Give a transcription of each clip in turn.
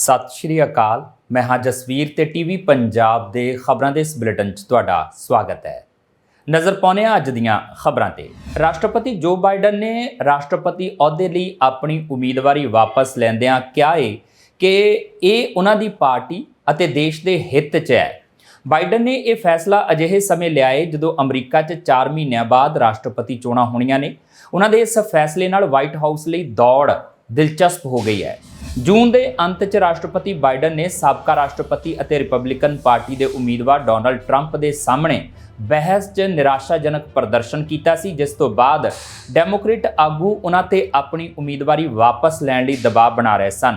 ਸਤਿ ਸ਼੍ਰੀ ਅਕਾਲ। ਮੈਂ ਹਾਂ ਜਸਵੀਰ ਤੇ ਟੀਵੀ ਪੰਜਾਬ ਦੇ ਖਬਰਾਂ ਦੇ ਇਸ ਬੁਲੇਟਿਨ 'ਚ ਤੁਹਾਡਾ ਸਵਾਗਤ ਹੈ। ਨਜ਼ਰ ਪਾਉਂਦੇ ਹਾਂ ਅੱਜ ਦੀਆਂ ਖਬਰਾਂ ਤੇ। ਰਾਸ਼ਟਰਪਤੀ ਜੋ ਬਾਈਡਨ ਨੇ ਰਾਸ਼ਟਰਪਤੀ ਅਹੁਦੇ ਲਈ ਆਪਣੀ ਉਮੀਦਵਾਰੀ ਵਾਪਸ ਲੈਂਦਿਆਂ ਕਿਹਾ ਏ ਕਿ ਇਹ ਉਹਨਾਂ ਦੀ ਪਾਰਟੀ ਅਤੇ ਦੇਸ਼ ਦੇ ਹਿੱਤ 'ਚ ਹੈ। ਬਾਈਡਨ ਨੇ ਇਹ ਫੈਸਲਾ ਅਜਿਹੇ ਸਮੇਂ ਲਿਆ ਹੈ ਜਦੋਂ ਅਮਰੀਕਾ 'ਚ 4 ਮਹੀਨਿਆਂ ਬਾਅਦ ਰਾਸ਼ਟਰਪਤੀ ਚੋਣਾਂ ਹੋਣੀਆਂ ਨੇ। ਉਹਨਾਂ ਦੇ ਇਸ ਫੈਸਲੇ ਨਾਲ ਵਾਈਟ ਹਾਊਸ ਲਈ ਦੌੜ ਦਿਲਚਸਪ ਹੋ ਗਈ ਹੈ। ਜੂਨ ਦੇ ਅੰਤ 'ਚ ਰਾਸ਼ਟਰਪਤੀ ਬਾਈਡਨ ਨੇ ਸਾਬਕਾ ਰਾਸ਼ਟਰਪਤੀ ਅਤੇ ਰਿਪਬਲਿਕਨ ਪਾਰਟੀ ਦੇ ਉਮੀਦਵਾਰ ਡੋਨਲਡ ਟਰੰਪ ਦੇ ਸਾਹਮਣੇ ਬਹਿਸ 'ਚ ਨਿਰਾਸ਼ਾਜਨਕ ਪ੍ਰਦਰਸ਼ਨ ਕੀਤਾ ਸੀ, ਜਿਸ ਤੋਂ ਬਾਅਦ ਡੈਮੋਕ੍ਰੇਟ ਆਗੂ ਉਹਨਾਂ ਤੇ ਆਪਣੀ ਉਮੀਦਵਾਰੀ ਵਾਪਸ ਲੈਣ ਲਈ ਦਬਾਅ ਬਣਾ ਰਹੇ ਸਨ।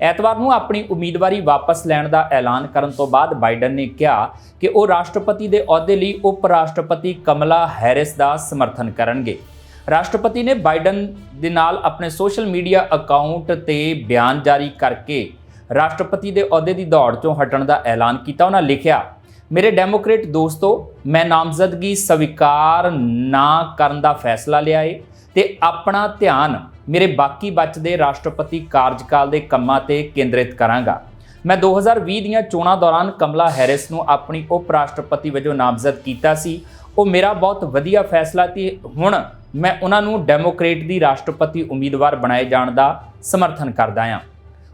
ਐਤਵਾਰ ਨੂੰ ਆਪਣੀ ਉਮੀਦਵਾਰੀ ਵਾਪਸ ਲੈਣ ਦਾ ਐਲਾਨ ਕਰਨ ਤੋਂ ਬਾਅਦ ਬਾਈਡਨ ਨੇ ਕਿਹਾ ਕਿ ਉਹ ਰਾਸ਼ਟਰਪਤੀ ਦੇ ਅਹੁਦੇ ਲਈ ਉਪ ਰਾਸ਼ਟਰਪਤੀ ਕਮਲਾ ਹੈਰਿਸ ਦਾ ਸਮਰਥਨ ਕਰਨਗੇ। ਰਾਸ਼ਟਰਪਤੀ ਨੇ ਬਾਈਡਨ ਦੇ ਨਾਲ ਆਪਣੇ ਸੋਸ਼ਲ ਮੀਡੀਆ ਅਕਾਊਂਟ ਤੇ ਬਿਆਨ ਜਾਰੀ ਕਰਕੇ ਰਾਸ਼ਟਰਪਤੀ ਦੇ ਅਹੁਦੇ ਦੀ ਦੌੜ ਤੋਂ ਹਟਣ ਦਾ ਐਲਾਨ ਕੀਤਾ। ਉਹਨਾਂ ਲਿਖਿਆ, ਮੇਰੇ ਡੈਮੋਕ੍ਰੇਟ ਦੋਸਤੋ, ਮੈਂ ਨਾਮਜ਼ਦਗੀ ਸਵੀਕਾਰ ਨਾ ਕਰਨ ਦਾ ਫੈਸਲਾ ਲਿਆ ਏ ਤੇ ਆਪਣਾ ਧਿਆਨ ਮੇਰੇ ਬਾਕੀ ਬਚਦੇ ਰਾਸ਼ਟਰਪਤੀ ਕਾਰਜਕਾਲ ਦੇ ਕੰਮਾਂ ਤੇ ਕੇਂਦਰਿਤ ਕਰਾਂਗਾ। ਮੈਂ 2020 ਦੀਆਂ ਚੋਣਾਂ ਦੌਰਾਨ ਕਮਲਾ ਹੈਰਿਸ ਨੂੰ ਆਪਣੀ ਉਪ ਰਾਸ਼ਟਰਪਤੀ ਵਜੋਂ ਨਾਮਜ਼ਦ ਕੀਤਾ ਸੀ। ਉਹ ਮੇਰਾ ਬਹੁਤ ਵਧੀਆ ਫੈਸਲਾ ਤੇ ਹੁਣ ਮੈਂ ਉਹਨਾਂ ਨੂੰ ਡੈਮੋਕ੍ਰੇਟ ਦੀ ਰਾਸ਼ਟਰਪਤੀ ਉਮੀਦਵਾਰ ਬਣਾਏ ਜਾਣ ਦਾ ਸਮਰਥਨ ਕਰਦਾ ਹਾਂ।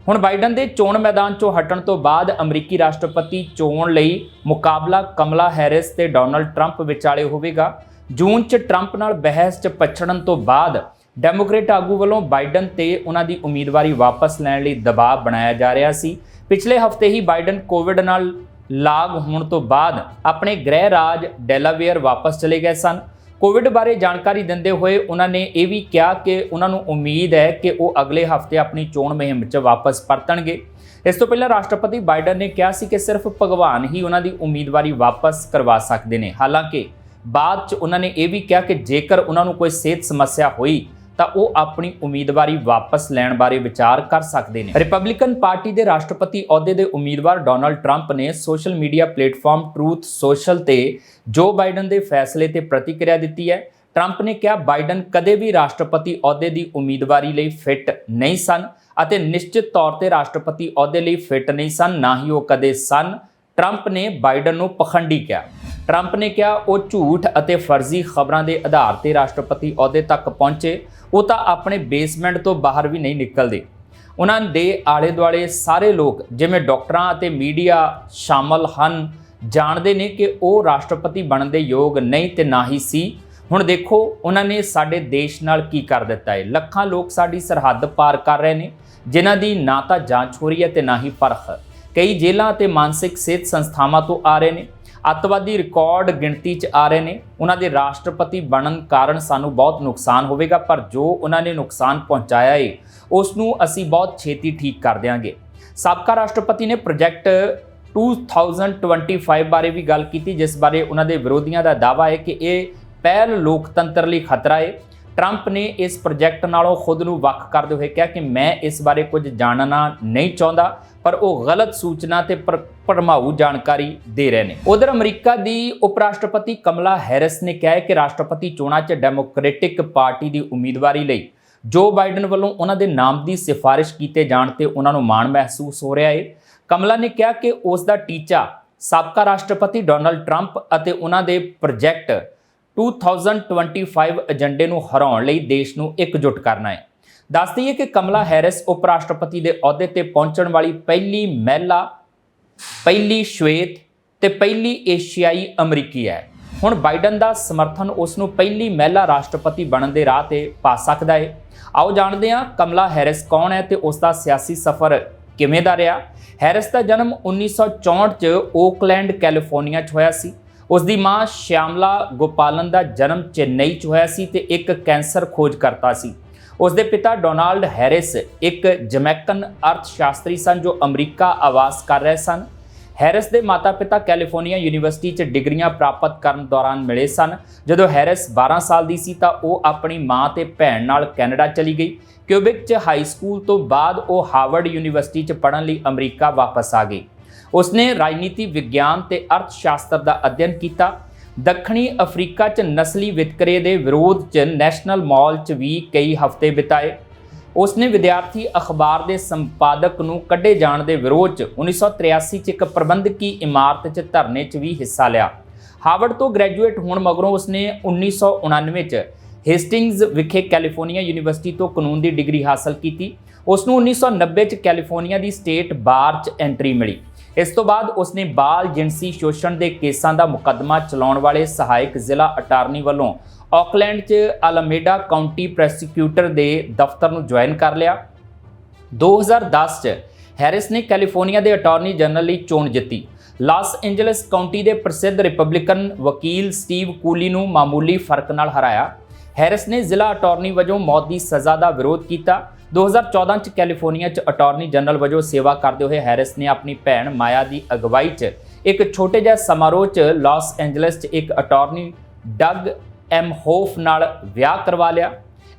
ਹੁਣ ਬਾਈਡਨ ਦੇ ਚੋਣ ਮੈਦਾਨ 'ਚੋਂ ਹਟਣ ਤੋਂ ਬਾਅਦ ਅਮਰੀਕੀ ਰਾਸ਼ਟਰਪਤੀ ਚੋਣ ਲਈ ਮੁਕਾਬਲਾ ਕਮਲਾ ਹੈਰਿਸ ਤੇ ਡੋਨਲਡ ਟਰੰਪ ਵਿਚਾਲੇ ਹੋਵੇਗਾ। ਜੂਨ 'ਚ ਟਰੰਪ ਨਾਲ ਬਹਿਸ 'ਚ ਪਛੜਨ ਤੋਂ ਬਾਅਦ ਡੈਮੋਕ੍ਰੇਟ ਆਗੂ ਵੱਲੋਂ ਬਾਈਡਨ ਤੇ ਉਹਨਾਂ ਦੀ ਉਮੀਦਵਾਰੀ ਵਾਪਸ ਲੈਣ ਲਈ ਦਬਾਅ ਬਣਾਇਆ ਜਾ ਰਿਹਾ ਸੀ। ਪਿਛਲੇ ਹਫ਼ਤੇ ਹੀ ਬਾਈਡਨ ਕੋਵਿਡ ਨਾਲ ਲਾਗ ਹੋਣ ਤੋਂ ਬਾਅਦ ਆਪਣੇ ਗ੍ਰਹਿ ਰਾਜ ਡੈਲਾਵੇਅਰ ਵਾਪਸ ਚਲੇ ਗਏ ਸਨ। ਕੋਵਿਡ ਬਾਰੇ ਜਾਣਕਾਰੀ ਦਿੰਦੇ ਹੋਏ ਉਹਨਾਂ ਨੇ ਇਹ ਵੀ ਕਿਹਾ ਕਿ ਉਹਨਾਂ ਨੂੰ ਉਮੀਦ ਹੈ ਕਿ ਉਹ ਅਗਲੇ ਹਫ਼ਤੇ ਆਪਣੀ ਚੋਣ ਮੁਹਿੰਮ 'ਚ ਵਾਪਸ ਪਰਤਣਗੇ। ਇਸ ਤੋਂ ਪਹਿਲਾਂ ਰਾਸ਼ਟਰਪਤੀ ਬਾਈਡਨ ਨੇ ਕਿਹਾ ਸੀ ਕਿ ਸਿਰਫ ਭਗਵਾਨ ਹੀ ਉਹਨਾਂ ਦੀ ਉਮੀਦਵਾਰੀ ਵਾਪਸ ਕਰਵਾ ਸਕਦੇ ਨੇ। ਹਾਲਾਂਕਿ ਬਾਅਦ 'ਚ ਉਹਨਾਂ ਨੇ ਇਹ ਵੀ ਕਿਹਾ ਕਿ ਜੇਕਰ ਉਹਨਾਂ ਨੂੰ ਕੋਈ ਸਿਹਤ ਸਮੱਸਿਆ ਹੋਈ ਤਾਂ ਉਹ ਆਪਣੀ ਉਮੀਦਵਾਰੀ ਵਾਪਸ ਲੈਣ ਬਾਰੇ ਵਿਚਾਰ ਕਰ ਸਕਦੇ ਨੇ। ਰਿਪਬਲਿਕਨ ਪਾਰਟੀ ਦੇ ਰਾਸ਼ਟਰਪਤੀ ਅਹੁਦੇ ਦੇ ਉਮੀਦਵਾਰ ਡੋਨਲਡ ਟਰੰਪ ਨੇ social media platform Truth Social ਤੇ ਜੋ ਬਾਈਡਨ ਦੇ ਫੈਸਲੇ ਤੇ ਪ੍ਰਤੀਕਿਰਿਆ ਦਿੱਤੀ ਹੈ। ਟਰੰਪ ਨੇ ਕਿਹਾ ਬਾਈਡਨ ਕਦੇ ਵੀ ਰਾਸ਼ਟਰਪਤੀ ਅਹੁਦੇ ਦੀ ਉਮੀਦਵਾਰੀ ਲਈ ਫਿੱਟ ਨਹੀਂ ਸਨ ਅਤੇ ਨਿਸ਼ਚਿਤ ਤੌਰ ਤੇ ਰਾਸ਼ਟਰਪਤੀ ਅਹੁਦੇ ਲਈ ਫਿੱਟ ਨਹੀਂ ਸਨ, ਨਾ ਹੀ ਉਹ ਕਦੇ ਸਨ। ਟਰੰਪ ਨੇ ਬਾਈਡਨ ਨੂੰ ਪਖੰਡੀ ਕਿਹਾ। ਟਰੰਪ ਨੇ ਕਿਹਾ, ਉਹ ਝੂਠ ਅਤੇ ਫਰਜ਼ੀ ਖਬਰਾਂ ਦੇ ਆਧਾਰ ਤੇ ਰਾਸ਼ਟਰਪਤੀ ਅਹੁਦੇ ਤੱਕ ਪਹੁੰਚੇ। ਉਹ ਤਾਂ ਆਪਣੇ ਬੇਸਮੈਂਟ ਤੋਂ ਬਾਹਰ ਵੀ ਨਹੀਂ ਨਿਕਲਦੇ। ਉਹਨਾਂ ਦੇ ਆਲੇ ਦੁਆਲੇ ਸਾਰੇ ਲੋਕ, ਜਿਵੇਂ ਡਾਕਟਰਾਂ ਅਤੇ ਮੀਡੀਆ ਸ਼ਾਮਲ ਹਨ, ਜਾਣਦੇ ਨੇ ਕਿ ਉਹ ਰਾਸ਼ਟਰਪਤੀ ਬਣਨ ਦੇ ਯੋਗ ਨਹੀਂ ਤੇ ਨਾ ਹੀ ਸੀ। ਹੁਣ ਦੇਖੋ, ਉਹਨਾਂ ਨੇ ਸਾਡੇ ਦੇਸ਼ ਨਾਲ ਕੀ ਕਰ ਦਿੱਤਾ ਹੈ? ਲੱਖਾਂ ਲੋਕ ਸਾਡੀ ਸਰਹੱਦ ਪਾਰ ਕਰ ਰਹੇ ਨੇ, ਜਿਨ੍ਹਾਂ ਦੀ ਨਾ ਤਾਂ ਜਾਂਚ ਹੋ ਰਹੀ ਹੈ ਤੇ ਨਾ ਹੀ ਪਰਖ। ਕਈ ਜੇਲ੍ਹਾਂ ਅਤੇ ਮਾਨਸਿਕ ਸਿਹਤ ਸੰਸਥਾਵਾਂ ਤੋਂ ਆ ਰਹੇ ਨੇ। ਅੱਤਵਾਦੀ ਰਿਕਾਰਡ ਗਿਣਤੀ 'ਚ ਆ ਰਹੇ ਨੇ। ਉਹਨਾਂ ਦੇ ਰਾਸ਼ਟਰਪਤੀ ਬਣਨ ਕਾਰਨ ਸਾਨੂੰ ਬਹੁਤ ਨੁਕਸਾਨ ਹੋਵੇਗਾ, ਪਰ ਜੋ ਉਹਨਾਂ ਨੇ ਨੁਕਸਾਨ ਪਹੁੰਚਾਇਆ ਏ ਉਸ ਨੂੰ ਅਸੀਂ ਬਹੁਤ ਛੇਤੀ ਠੀਕ ਕਰ ਦਿਆਂਗੇ। ਸਾਬਕਾ ਰਾਸ਼ਟਰਪਤੀ ਨੇ ਪ੍ਰੋਜੈਕਟ 2025 ਬਾਰੇ ਵੀ ਗੱਲ ਕੀਤੀ, ਜਿਸ ਬਾਰੇ ਉਹਨਾਂ ਦੇ ਵਿਰੋਧੀਆਂ ਦਾ ਦਾਅਵਾ ਹੈ ਕਿ ਇਹ ਪਹਿਲ ਲੋਕਤੰਤਰ ਲਈ ਖਤਰਾ ਹੈ ਟਰੰਪ ਨੇ ਇਸ ਪ੍ਰੋਜੈਕਟ ਨਾਲੋਂ ਖੁਦ ਨੂੰ ਵੱਖ ਕਰਦੇ ਹੋਏ ਕਿਹਾ ਕਿ ਮੈਂ ਇਸ ਬਾਰੇ ਕੁਝ ਜਾਣਨਾ ਨਹੀਂ ਚਾਹੁੰਦਾ, ਪਰ ਉਹ ਗਲਤ ਸੂਚਨਾ ਤੇ ਪਰ- ਭਰਮਾਊ ਜਾਣਕਾਰੀ ਦੇ ਰਹੇ ਨੇ। ਉਧਰ ਅਮਰੀਕਾ ਦੀ ਉਪ ਰਾਸ਼ਟਰਪਤੀ ਕਮਲਾ ਹੈਰਿਸ ਨੇ ਕਿਹਾ ਕਿ ਰਾਸ਼ਟਰਪਤੀ ਚੋਣਾਂ 'ਚ ਡੈਮੋਕ੍ਰੈਟਿਕ ਪਾਰਟੀ ਦੀ ਉਮੀਦਵਾਰੀ ਲਈ ਜੋ ਬਾਈਡਨ ਵੱਲੋਂ ਉਹਨਾਂ ਦੇ ਨਾਮ ਦੀ ਸਿਫਾਰਿਸ਼ ਕੀਤੇ ਜਾਣ ਤੇ ਉਹਨਾਂ ਨੂੰ ਮਾਣ ਮਹਿਸੂਸ ਹੋ ਰਿਹਾ ਹੈ ਕਮਲਾ ਨੇ ਕਿਹਾ ਕਿ ਉਸ ਦਾ ਟੀਚਾ ਸਾਬਕਾ ਰਾਸ਼ਟਰਪਤੀ ਡੋਨਲਡ ਟਰੰਪ ਅਤੇ ਉਹਨਾਂ ਦੇ ਪ੍ਰੋਜੈਕਟ 2025 ਏਜੰਡੇ ਨੂੰ ਹਰਾਉਣ ਲਈ ਦੇਸ਼ ਨੂੰ ਇਕਜੁੱਟ ਕਰਨਾ ਹੈ। ਦੱਸ ਦਈਏ ਕਿ ਕਮਲਾ ਹੈਰਿਸ ਉਪ ਰਾਸ਼ਟਰਪਤੀ ਦੇ ਅਹੁਦੇ ਤੇ ਪਹੁੰਚਣ ਵਾਲੀ ਪਹਿਲੀ ਮਹਿਲਾ, ਪਹਿਲੀ ਸ਼ਵੇਤ ਤੇ ਪਹਿਲੀ ਏਸ਼ੀਆਈ ਅਮਰੀਕੀ ਹੈ। ਹੁਣ ਬਾਈਡਨ ਦਾ ਸਮਰਥਨ ਉਸ ਨੂੰ ਪਹਿਲੀ ਮਹਿਲਾ ਰਾਸ਼ਟਰਪਤੀ ਬਣਨ ਦੇ ਰਾਹ ਤੇ ਪਾ ਸਕਦਾ ਹੈ। ਆਓ ਜਾਣਦੇ ਹਾਂ ਕਮਲਾ ਹੈਰਿਸ ਕੌਣ ਹੈ ਤੇ ਉਸ ਦਾ ਸਿਆਸੀ ਸਫ਼ਰ ਕਿਵੇਂ ਦਾ ਰਿਹਾ। ਹੈਰਿਸ ਦਾ ਜਨਮ 1964 ਚ ਓਕਲੈਂਡ, ਕੈਲੀਫੋਰਨੀਆ 'ਚ ਹੋਇਆ ਸੀ। ਉਸ ਦੀ ਮਾਂ ਸ਼ਿਆਮਲਾ ਗੋਪਾਲਨ ਦਾ ਜਨਮ ਚੇਨਈ 'ਚ ਹੋਇਆ ਸੀ ਤੇ ਇੱਕ ਕੈਂਸਰ ਖੋਜਕਰਤਾ ਸੀ। ਉਸ ਦੇ ਪਿਤਾ ਡੋਨਾਲਡ ਹੈਰਿਸ ਇੱਕ ਜਮੈਕਨ ਅਰਥਸ਼ਾਸਤਰੀ ਸਨ ਜੋ ਅਮਰੀਕਾ ਆਵਾਸ ਕਰ ਰਹੇ ਸਨ। ਹੈਰਿਸ ਦੇ ਮਾਤਾ-ਪਿਤਾ ਕੈਲੀਫੋਰਨੀਆ ਯੂਨੀਵਰਸਿਟੀ 'ਚ ਡਿਗਰੀਆਂ ਪ੍ਰਾਪਤ ਕਰਨ ਦੌਰਾਨ ਮਿਲੇ ਸਨ। ਜਦੋਂ ਹੈਰਿਸ 12 ਸਾਲ ਦੀ ਸੀ ਤਾਂ ਉਹ ਆਪਣੀ ਮਾਂ ਤੇ ਭੈਣ ਨਾਲ ਕੈਨੇਡਾ ਚਲੀ ਗਈ। ਕਿਊਬਿਕ 'ਚ ਹਾਈ ਸਕੂਲ ਤੋਂ ਬਾਅਦ ਉਹ ਹਾਰਵਰਡ ਯੂਨੀਵਰਸਿਟੀ 'ਚ ਪੜ੍ਹਨ ਲਈ ਅਮਰੀਕਾ ਵਾਪਸ ਆ ਗਈ। ਉਸਨੇ ਰਾਜਨੀਤੀ, ਵਿਗਿਆਨ ਤੇ ਅਰਥ ਸ਼ਾਸਤਰ ਦਾ ਅਧਿਐਨ ਕੀਤਾ। ਦੱਖਣੀ ਅਫਰੀਕਾ 'ਚ ਨਸਲੀ ਵਿਤਕਰੇ ਦੇ ਵਿਰੋਧ 'ਚ ਨੈਸ਼ਨਲ ਮਾਲ 'ਚ ਵੀ ਕਈ ਹਫ਼ਤੇ ਬਿਤਾਏ। ਉਸਨੇ ਵਿਦਿਆਰਥੀ ਅਖਬਾਰ ਦੇ ਸੰਪਾਦਕ ਨੂੰ ਕੱਢੇ ਜਾਣ ਦੇ ਵਿਰੋਧ 'ਚ 1983 'ਚ ਇੱਕ ਪ੍ਰਬੰਧਕੀ ਇਮਾਰਤ 'ਚ ਧਰਨੇ 'ਚ ਵੀ ਹਿੱਸਾ ਲਿਆ। ਹਾਰਵਰਡ ਤੋਂ ਗ੍ਰੈਜੂਏਟ ਹੋਣ ਮਗਰੋਂ ਉਸਨੇ 1999 'ਚ ਹੇਸਟਿੰਗਜ਼ ਵਿਖੇ ਕੈਲੀਫੋਰਨੀਆ ਯੂਨੀਵਰਸਿਟੀ ਤੋਂ ਕਾਨੂੰਨ ਦੀ ਡਿਗਰੀ ਹਾਸਲ ਕੀਤੀ। ਉਸ ਨੂੰ 1990 'ਚ ਕੈਲੀਫੋਰਨੀਆ ਦੀ ਸਟੇਟ ਬਾਰ 'ਚ ਐਂਟਰੀ ਮਿਲੀ। ਇਸ ਤੋਂ ਬਾਅਦ ਉਸਨੇ ਬਾਲ ਜਿਨਸੀ ਸ਼ੋਸ਼ਣ ਦੇ ਕੇਸਾਂ ਦਾ ਮੁਕੱਦਮਾ ਚਲਾਉਣ ਵਾਲੇ ਸਹਾਇਕ ਜ਼ਿਲ੍ਹਾ ਅਟਾਰਨੀ ਵੱਲੋਂ ਆਕਲੈਂਡ 'ਚ ਅਲਮੇਡਾ ਕਾਉਂਟੀ ਪ੍ਰੈਸੀਕਿਊਟਰ ਦੇ ਦਫ਼ਤਰ ਨੂੰ ਜੁਆਇਨ ਕਰ ਲਿਆ। 2010 ਚ ਹੈਰਿਸ ਨੇ ਕੈਲੀਫੋਰਨੀਆ ਦੇ ਅਟਾਰਨੀ ਜਨਰਲ ਲਈ ਚੋਣ ਜਿੱਤੀ। ਲਾਸ ਐਂਜਲਸ ਕਾਉਂਟੀ ਦੇ ਪ੍ਰਸਿੱਧ ਰਿਪਬਲਿਕਨ ਵਕੀਲ ਸਟੀਵ ਕੂਲੀ ਨੂੰ ਮਾਮੂਲੀ ਫ਼ਰਕ ਨਾਲ ਹਰਾਇਆ। ਹੈਰਿਸ ਨੇ ਜ਼ਿਲ੍ਹਾ ਅਟਾਰਨੀ ਵਜੋਂ ਮੌਤ ਦੀ ਸਜ਼ਾ ਦਾ ਵਿਰੋਧ ਕੀਤਾ। 2014 ਚ ਕੈਲੀਫੋਰਨੀਆ ਚ ਅਟਾਰਨੀ ਜਨਰਲ ਵਜੋਂ ਸੇਵਾ ਕਰਦੇ ਹੋਏ ਹੈਰਿਸ ਨੇ ਆਪਣੀ ਭੈਣ ਮਾਇਆ ਦੀ ਅਗਵਾਈ 'ਚ ਇੱਕ ਛੋਟੇ ਜਿਹੇ ਸਮਾਰੋਹ 'ਚ ਲਾਸ ਐਂਜਲਸ 'ਚ ਇੱਕ ਅਟਾਰਨੀ ਡਗ ਐਮ ਹੋਫ ਨਾਲ ਵਿਆਹ ਕਰਵਾ ਲਿਆ।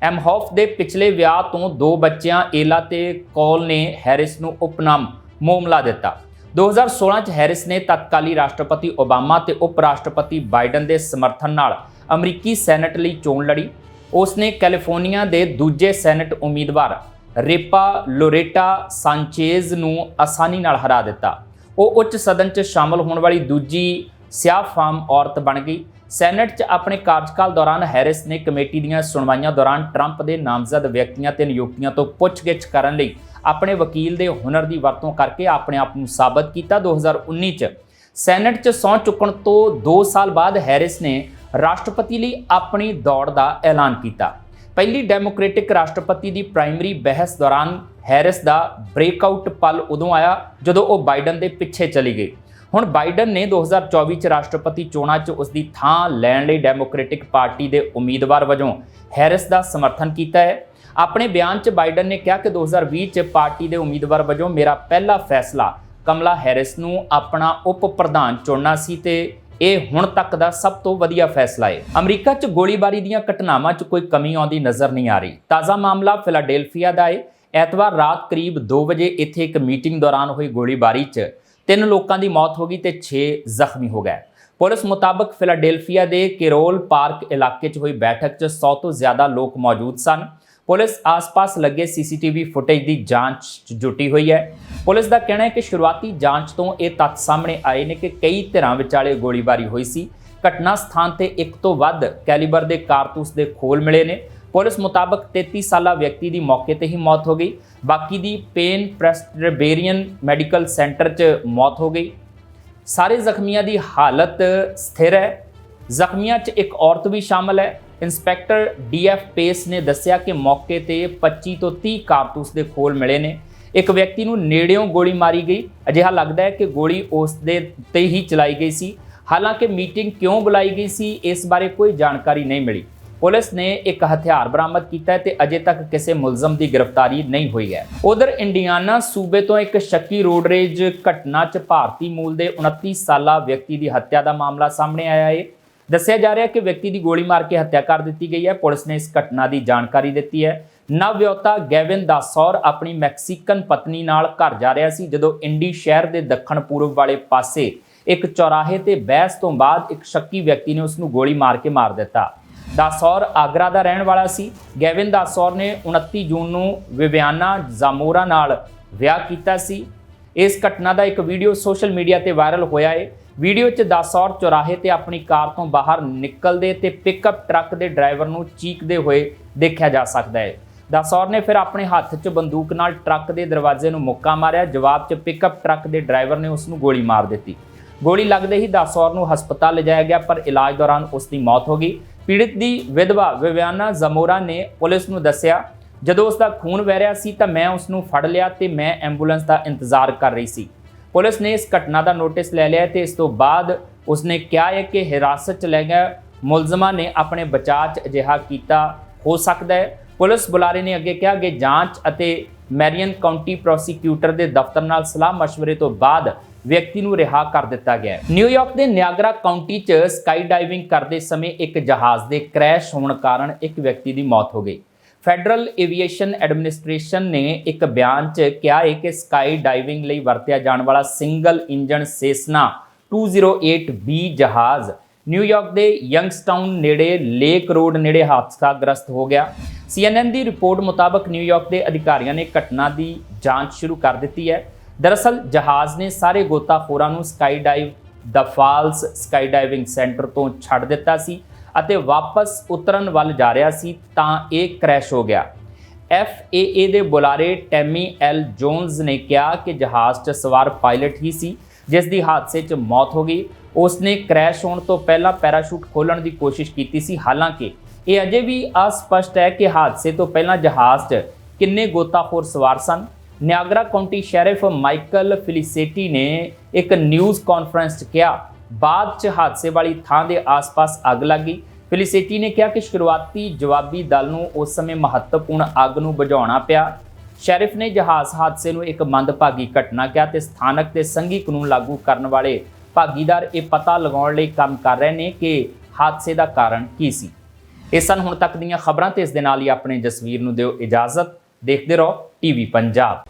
ਐਮ ਹੋਫ ਦੇ ਪਿਛਲੇ ਵਿਆਹ ਤੋਂ ਦੋ ਬੱਚਿਆਂ ਏਲਾ ਤੇ ਕੋਲ ਨੇ ਹੈਰਿਸ ਨੂੰ ਉਪਨਾਮ ਮੋਮਲਾ ਦਿੱਤਾ। 2016 ਚ ਹੈਰਿਸ ਨੇ ਤਤਕਾਲੀ ਰਾਸ਼ਟਰਪਤੀ ਓਬਾਮਾ ਤੇ ਉਪ ਰਾਸ਼ਟਰਪਤੀ ਬਾਈਡਨ ਦੇ ਸਮਰਥਨ ਨਾਲ ਅਮਰੀਕੀ ਸੈਨੇਟ ਲਈ ਚੋਣ ਲੜੀ। ਉਸ ਨੇ ਕੈਲੀਫੋਰਨੀਆ ਦੇ ਦੂਜੇ ਸੈਨੇਟ ਉਮੀਦਵਾਰ ਰੇਪਾ ਲੋਰੇਟਾ ਸਾਂਚੇਜ਼ ਨੂੰ ਆਸਾਨੀ ਨਾਲ ਹਰਾ ਦਿੱਤਾ। ਉਹ ਉੱਚ ਸਦਨ 'ਚ ਸ਼ਾਮਲ ਹੋਣ ਵਾਲੀ ਦੂਜੀ ਸਿਆਹ ਫਾਰਮ ਔਰਤ ਬਣ ਗਈ। ਸੈਨੇਟ 'ਚ ਆਪਣੇ ਕਾਰਜਕਾਲ ਦੌਰਾਨ ਹੈਰਿਸ ਨੇ ਕਮੇਟੀ ਦੀਆਂ ਸੁਣਵਾਈਆਂ ਦੌਰਾਨ ਟਰੰਪ ਦੇ ਨਾਮਜ਼ਦ ਵਿਅਕਤੀਆਂ ਤੇ ਨਿਯੁਕਤੀਆਂ ਤੋਂ ਪੁੱਛਗਿੱਛ ਕਰਨ ਲਈ ਆਪਣੇ ਵਕੀਲ ਦੇ ਹੁਨਰ ਦੀ ਵਰਤੋਂ ਕਰਕੇ ਆਪਣੇ ਆਪ ਨੂੰ ਸਾਬਤ ਕੀਤਾ। 2019 'ਚ ਸੈਨੇਟ 'ਚ ਸਹੁੰ ਚੁੱਕਣ ਤੋਂ 2 ਸਾਲ ਬਾਅਦ ਹੈਰਿਸ ਨੇ ਰਾਸ਼ਟਰਪਤੀ ਲਈ ਆਪਣੀ ਦੌੜ ਦਾ ਐਲਾਨ ਕੀਤਾ। ਪਹਿਲੀ ਡੈਮੋਕ੍ਰੈਟਿਕ ਰਾਸ਼ਟਰਪਤੀ ਦੀ ਪ੍ਰਾਇਮਰੀ ਬਹਿਸ ਦੌਰਾਨ ਹੈਰਿਸ ਦਾ ਬ੍ਰੇਕਆਊਟ ਪਲ ਉਦੋਂ ਆਇਆ ਜਦੋਂ ਉਹ ਬਾਈਡਨ ਦੇ ਪਿੱਛੇ ਚਲੀ ਗਈ। ਹੁਣ ਬਾਈਡਨ ਨੇ 2024 ਚ ਰਾਸ਼ਟਰਪਤੀ ਚੋਣਾਂ 'ਚ ਉਸ ਦੀ ਥਾਂ ਲੈਣ ਲਈ ਡੈਮੋਕ੍ਰੈਟਿਕ ਪਾਰਟੀ ਦੇ ਉਮੀਦਵਾਰ ਵਜੋਂ ਹੈਰਿਸ ਦਾ ਸਮਰਥਨ ਕੀਤਾ ਹੈ। ਆਪਣੇ ਬਿਆਨ 'ਚ ਬਾਈਡਨ ਨੇ ਕਿਹਾ ਕਿ 2020 ਚ ਪਾਰਟੀ ਦੇ ਉਮੀਦਵਾਰ ਵਜੋਂ ਮੇਰਾ ਪਹਿਲਾ ਫੈਸਲਾ ਕਮਲਾ ਹੈਰਿਸ ਨੂੰ ਆਪਣਾ ਉਪ ਪ੍ਰਧਾਨ ਚੁਣਨਾ ਸੀ ਤੇ ਇਹ ਹੁਣ ਤੱਕ ਦਾ ਸਭ ਤੋਂ ਵਧੀਆ ਫੈਸਲਾ ਹੈ ਅਮਰੀਕਾ 'ਚ ਗੋਲੀਬਾਰੀ ਦੀਆਂ ਘਟਨਾਵਾਂ 'ਚ ਕੋਈ ਕਮੀ ਆਉਂਦੀ ਨਜ਼ਰ ਨਹੀਂ ਆ ਰਹੀ। ਤਾਜ਼ਾ ਮਾਮਲਾ ਫਿਲਾਡੈਲਫੀਆ ਦਾ ਹੈ ਐਤਵਾਰ ਰਾਤ ਕਰੀਬ 2 ਵਜੇ ਇੱਥੇ ਇੱਕ ਮੀਟਿੰਗ ਦੌਰਾਨ ਹੋਈ ਗੋਲੀਬਾਰੀ 'ਚ ਤਿੰਨ ਲੋਕਾਂ ਦੀ ਮੌਤ ਹੋ ਗਈ ਤੇ 6 ਜ਼ਖਮੀ ਹੋ ਗਏ। ਪੁਲਿਸ ਮੁਤਾਬਕ ਫਿਲਾਡੈਲਫੀਆ ਦੇ ਕੇਰੋਲ ਪਾਰਕ ਇਲਾਕੇ 'ਚ ਹੋਈ ਬੈਠਕ 'ਚ 100 ਤੋਂ ਜ਼ਿਆਦਾ ਲੋਕ ਮੌਜੂਦ ਸਨ। ਪੁਲਿਸ ਆਸ-ਪਾਸ ਲੱਗੇ ਸੀਸੀਟੀਵੀ ਫੁਟੇਜ ਦੀ ਜਾਂਚ 'ਚ ਜੁਟੀ ਹੋਈ ਹੈ। ਪੁਲਿਸ ਦਾ ਕਹਿਣਾ ਹੈ ਕਿ ਸ਼ੁਰੂਆਤੀ ਜਾਂਚ ਤੋਂ ਇਹ ਤੱਥ ਸਾਹਮਣੇ ਆਏ ਨੇ ਕਿ ਕਈ ਧਿਰਾਂ ਵਿਚਾਲੇ ਗੋਲੀਬਾਰੀ ਹੋਈ ਸੀ। ਘਟਨਾ ਸਥਾਨ ਤੇ ਇੱਕ ਤੋਂ ਵੱਧ ਕੈਲੀਬਰ ਦੇ ਕਾਰਤੂਸ ਦੇ ਖੋਲ ਮਿਲੇ ਨੇ। ਪੁਲਿਸ ਮੁਤਾਬਕ 33 ਸਾਲਾ ਵਿਅਕਤੀ ਦੀ ਮੌਕੇ ਤੇ ਹੀ ਮੌਤ ਹੋ ਗਈ। ਬਾਕੀ ਦੀ ਪੇਨ ਪ੍ਰੈਸਟਰਬੇਰੀਅਨ ਮੈਡੀਕਲ ਸੈਂਟਰ 'ਚ ਮੌਤ ਹੋ ਗਈ। ਸਾਰੇ ਜ਼ਖਮੀਆਂ ਦੀ ਹਾਲਤ ਸਥਿਰ ਹੈ। ਜ਼ਖਮੀਆਂ 'ਚ ਇੱਕ ਔਰਤ ਵੀ ਸ਼ਾਮਲ ਹੈ। ਇੰਸਪੈਕਟਰ ਡੀਐਫ ਪੇਸ ਨੇ ਦੱਸਿਆ ਕਿ ਮੌਕੇ ਤੇ 25 ਤੋਂ 30 ਕਾਰਤੂਸ ਦੇ ਖੋਲ ਮਿਲੇ ਨੇ। ਇੱਕ ਵਿਅਕਤੀ ਨੂੰ ਨੇੜਿਓਂ ਗੋਲੀ ਮਾਰੀ ਗਈ। ਅਜਿਹਾ ਲੱਗਦਾ ਹੈ ਕਿ ਗੋਲੀ ਉਸ ਦੇ ਤੇ ਹੀ ਚਲਾਈ ਗਈ ਸੀ। ਹਾਲਾਂਕਿ ਮੀਟਿੰਗ ਕਿਉਂ ਬੁਲਾਈ ਗਈ ਸੀ, ਇਸ ਬਾਰੇ ਕੋਈ ਜਾਣਕਾਰੀ ਨਹੀਂ ਮਿਲੀ। ਪੁਲਿਸ ਨੇ ਇੱਕ ਹਥਿਆਰ ਬਰਾਮਦ ਕੀਤਾ ਹੈ ਤੇ ਅਜੇ ਤੱਕ ਕਿਸੇ ਮੁਲਜ਼ਮ ਦੀ ਗ੍ਰਿਫਤਾਰੀ ਨਹੀਂ ਹੋਈ ਹੈ। ਉਧਰ ਇੰਡੀਆਨਾ ਸੂਬੇ ਤੋਂ ਇੱਕ ਸ਼ੱਕੀ ਰੋਡ ਰੇਜ ਘਟਨਾ 'ਚ ਭਾਰਤੀ ਮੂਲ ਦੇ 29 ਸਾਲਾ ਵਿਅਕਤੀ ਦੀ ਹੱਤਿਆ ਦਾ ਮਾਮਲਾ ਸਾਹਮਣੇ ਆਇਆ ਹੈ। ਦੱਸਿਆ ਜਾ ਰਿਹਾ ਹੈ ਕਿ ਵਿਅਕਤੀ ਦੀ ਗੋਲੀ ਮਾਰ ਕੇ ਹੱਤਿਆ ਕਰ ਦਿੱਤੀ ਗਈ ਹੈ। ਪੁਲਿਸ ਨੇ ਇਸ ਘਟਨਾ ਦੀ ਜਾਣਕਾਰੀ ਦਿੱਤੀ ਹੈ। ਨਵਵਿਆਹੁਤਾ ਗੈਵਿਨ ਦਾਸੌਰ ਆਪਣੀ ਮੈਕਸੀਕਨ ਪਤਨੀ ਨਾਲ ਘਰ ਜਾ ਰਿਹਾ ਸੀ। ਜਦੋਂ ਇੰਡੀ ਸ਼ਹਿਰ ਦੇ ਦੱਖਣ ਪੂਰਬ ਵਾਲੇ ਪਾਸੇ ਇੱਕ ਚੌਰਾਹੇ ਤੇ ਬਹਿਸ ਤੋਂ ਬਾਅਦ ਇੱਕ ਸ਼ੱਕੀ ਵਿਅਕਤੀ ਨੇ ਉਸ ਨੂੰ ਗੋਲੀ ਮਾਰ ਕੇ ਮਾਰ ਦਿੱਤਾ। ਦਾਸੌਰ ਆਗਰਾ ਦਾ ਰਹਿਣ ਵਾਲਾ ਸੀ। ਗੈਵਿਨ ਦਾਸੌਰ ਨੇ 29 ਜੂਨ ਨੂੰ ਵਿਵਿਆਨਾ ਜਾਮੋਰਾ ਨਾਲ ਵਿਆਹ ਕੀਤਾ ਸੀ। ਇਸ ਘਟਨਾ ਦਾ ਇੱਕ ਵੀਡੀਓ ਸੋਸ਼ਲ ਮੀਡੀਆ ਤੇ ਵਾਇਰਲ ਹੋਇਆ ਹੈ। ਵੀਡੀਓ 'ਚ ਦਾਸੌਰ ਚੌਰਾਹੇ ਤੇ ਆਪਣੀ ਕਾਰ ਤੋਂ ਬਾਹਰ ਨਿਕਲਦੇ ਤੇ ਪਿਕਅਪ ਟਰੱਕ ਦੇ ਡਰਾਈਵਰ ਨੂੰ ਚੀਕਦੇ ਹੋਏ ਦੇਖਿਆ ਜਾ ਸਕਦਾ ਹੈ। ਦਾਸੌਰ ਨੇ ਫਿਰ ਆਪਣੇ ਹੱਥ 'ਚ ਬੰਦੂਕ ਨਾਲ ਟਰੱਕ ਦੇ ਦਰਵਾਜ਼ੇ ਨੂੰ ਮੁੱਕਾ ਮਾਰਿਆ। ਜਵਾਬ 'ਚ ਪਿਕਅਪ ਟਰੱਕ ਦੇ ਡਰਾਈਵਰ ਨੇ ਉਸ ਨੂੰ ਗੋਲੀ ਮਾਰ ਦਿੱਤੀ। ਗੋਲੀ ਲੱਗਦੇ ਹੀ ਦਾਸੌਰ ਨੂੰ ਹਸਪਤਾਲ ਲਿਜਾਇਆ ਗਿਆ, ਪਰ ਇਲਾਜ ਦੌਰਾਨ ਉਸ ਦੀ ਮੌਤ ਹੋ ਗਈ। ਪੀੜਤ ਦੀ ਵਿਧਵਾ ਵਿਵਿਆਨਾ ਜ਼ਮੋਰਾ ਨੇ ਪੁਲਿਸ ਨੂੰ ਦੱਸਿਆ, ਜਦੋਂ ਉਸ ਦਾ ਖੂਨ ਵਹਿ ਰਿਹਾ ਸੀ ਤਾਂ ਮੈਂ ਉਸ ਨੂੰ ਫੜ ਲਿਆ ਤੇ ਮੈਂ ਐਂਬੂਲੈਂਸ ਦਾ ਇੰਤਜ਼ਾਰ ਕਰ ਰਹੀ ਸੀ। ਪੁਲਿਸ ਨੇ ਇਸ ਘਟਨਾ ਦਾ ਨੋਟਿਸ ਲੈ ਲਿਆ ਤੇ ਇਸ ਤੋਂ ਬਾਅਦ ਉਸਨੇ ਕਿਹਾ ਹੈ ਕਿ ਹਿਰਾਸਤ 'ਚ ਲੈ ਗਿਆ ਮੁਲਜ਼ਮਾਂ ਨੇ ਆਪਣੇ ਬਚਾਅ 'ਚ ਅਜਿਹਾ ਕੀਤਾ, ਹੋ ਸਕਦਾ ਹੈ। ਪੁਲਿਸ ਬੁਲਾਰੇ ਨੇ ਅੱਗੇ ਕਿਹਾ ਕਿ ਜਾਂਚ ਅਤੇ ਮੈਰੀਅਨ ਕਾਉਂਟੀ ਪ੍ਰੋਸੀਕਿਊਟਰ ਦੇ ਦਫ਼ਤਰ ਨਾਲ ਸਲਾਹ مشਵਰੇ ਤੋਂ ਬਾਅਦ ਵਿਅਕਤੀ ਨੂੰ ਰਿਹਾ ਕਰ ਦਿੱਤਾ ਗਿਆ ਹੈ। ਨਿਊਯਾਰਕ ਦੇ ਨਿਆਗਰਾ ਕਾਉਂਟੀ 'ਚ ਸਕਾਈ ਡਾਈਵਿੰਗ ਕਰਦੇ ਸਮੇਂ ਇੱਕ ਜਹਾਜ਼ ਦੇ ਕ੍ਰੈਸ਼ ਹੋਣ ਕਾਰਨ ਇੱਕ ਵਿਅਕਤੀ ਦੀ ਮੌਤ ਹੋ ਗਈ। ਫੈਡਰਲ ਏਵੀਏਸ਼ਨ ਐਡਮਿਨਿਸਟ੍ਰੇਸ਼ਨ ਨੇ ਇੱਕ ਬਿਆਨ 'ਚ ਕਿਹਾ ਹੈ ਕਿ ਸਕਾਈ ਡਾਈਵਿੰਗ ਲਈ ਵਰਤਿਆ ਜਾਣ ਵਾਲਾ ਸਿੰਗਲ ਇੰਜਨ ਸੇਸਨਾ 208B ਜਹਾਜ਼ ਨਿਊਯਾਰਕ ਦੇ ਯੰਗਸਟਾਊਨ ਨੇੜੇ ਲੇਕ ਰੋਡ ਨੇੜੇ ਹਾਦਸਾਗ੍ਰਸਤ ਹੋ ਗਿਆ। CNN ਦੀ ਰਿਪੋਰਟ ਮੁਤਾਬਕ ਨਿਊਯਾਰਕ ਦੇ ਅਧਿਕਾਰੀਆਂ ਨੇ ਘਟਨਾ ਦੀ ਜਾਂਚ ਸ਼ੁਰੂ ਕਰ ਦਿੱਤੀ ਹੈ। ਦਰਅਸਲ, ਜਹਾਜ਼ ਨੇ ਸਾਰੇ ਗੋਤਾਖੋਰਾਂ ਨੂੰ Skydive the Falls skydiving centre ਤੋਂ ਛੱਡ ਦਿੱਤਾ ਸੀ। ਅਤੇ ਵਾਪਸ ਉਤਰਨ ਵੱਲ ਜਾ ਰਿਹਾ ਸੀ ਤਾਂ ਇਹ ਕ੍ਰੈਸ਼ ਹੋ ਗਿਆ। FAA ਦੇ ਬੁਲਾਰੇ ਟੈਮੀ ਐਲ ਜੋਨਸ ਨੇ ਕਿਹਾ ਕਿ ਜਹਾਜ਼ 'ਚ ਸਵਾਰ ਪਾਇਲਟ ਹੀ ਸੀ, ਜਿਸ ਦੀ ਹਾਦਸੇ 'ਚ ਮੌਤ ਹੋ ਗਈ। ਉਸ ਨੇ ਕ੍ਰੈਸ਼ ਹੋਣ ਤੋਂ ਪਹਿਲਾਂ ਪੈਰਾਸ਼ੂਟ ਖੋਲਣ ਦੀ ਕੋਸ਼ਿਸ਼ ਕੀਤੀ ਸੀ। ਹਾਲਾਂਕਿ ਇਹ ਅਜੇ ਵੀ ਅਸਪਸ਼ਟ ਹੈ ਕਿ ਹਾਦਸੇ ਤੋਂ ਪਹਿਲਾਂ ਜਹਾਜ਼ 'ਚ ਕਿੰਨੇ ਗੋਤਾਖੋਰ ਸਵਾਰ ਸਨ। Niagara County sheriff Michael Filicetti ਨੇ ਇੱਕ ਨਿਊਜ਼ ਕਾਨਫਰੰਸ 'ਚ ਕਿਹਾ ਬਾਅਦ 'ਚ ਹਾਦਸੇ ਵਾਲੀ ਥਾਂ ਦੇ ਆਸ-ਪਾਸ ਅੱਗ ਲੱਗ ਗਈ। ਫਿਲਿਸੇਟੀ ਨੇ ਕਿਹਾ ਕਿ ਸ਼ੁਰੂਆਤੀ ਜਵਾਬੀ ਦਲ ਨੂੰ ਉਸ ਸਮੇਂ ਮਹੱਤਵਪੂਰਨ ਅੱਗ ਨੂੰ ਬੁਝਾਉਣਾ ਪਿਆ। ਸ਼ੈਰਿਫ ਨੇ ਜਹਾਜ਼ ਹਾਦਸੇ ਨੂੰ ਇੱਕ ਮੰਦਭਾਗੀ ਘਟਨਾ ਕਿਹਾ ਤੇ ਸਥਾਨਕ ਤੇ ਸੰਘੀ ਕਾਨੂੰਨ ਲਾਗੂ ਕਰਨ ਵਾਲੇ ਭਾਗੀਦਾਰ ਇਹ ਪਤਾ ਲਗਾਉਣ ਲਈ ਕੰਮ ਕਰ ਰਹੇ ਨੇ ਕਿ ਹਾਦਸੇ ਦਾ ਕਾਰਨ ਕੀ ਸੀ। ਇਹ ਸਨ ਹੁਣ ਤੱਕ ਦੀਆਂ ਖਬਰਾਂ ਤੇ ਇਸ ਦੇ ਨਾਲ ਹੀ ਆਪਣੇ ਜਸਵੀਰ ਨੂੰ ਦਿਓ ਇਜਾਜ਼ਤ। ਦੇਖਦੇ ਰਹੋ ਟੀਵੀ ਪੰਜਾਬ।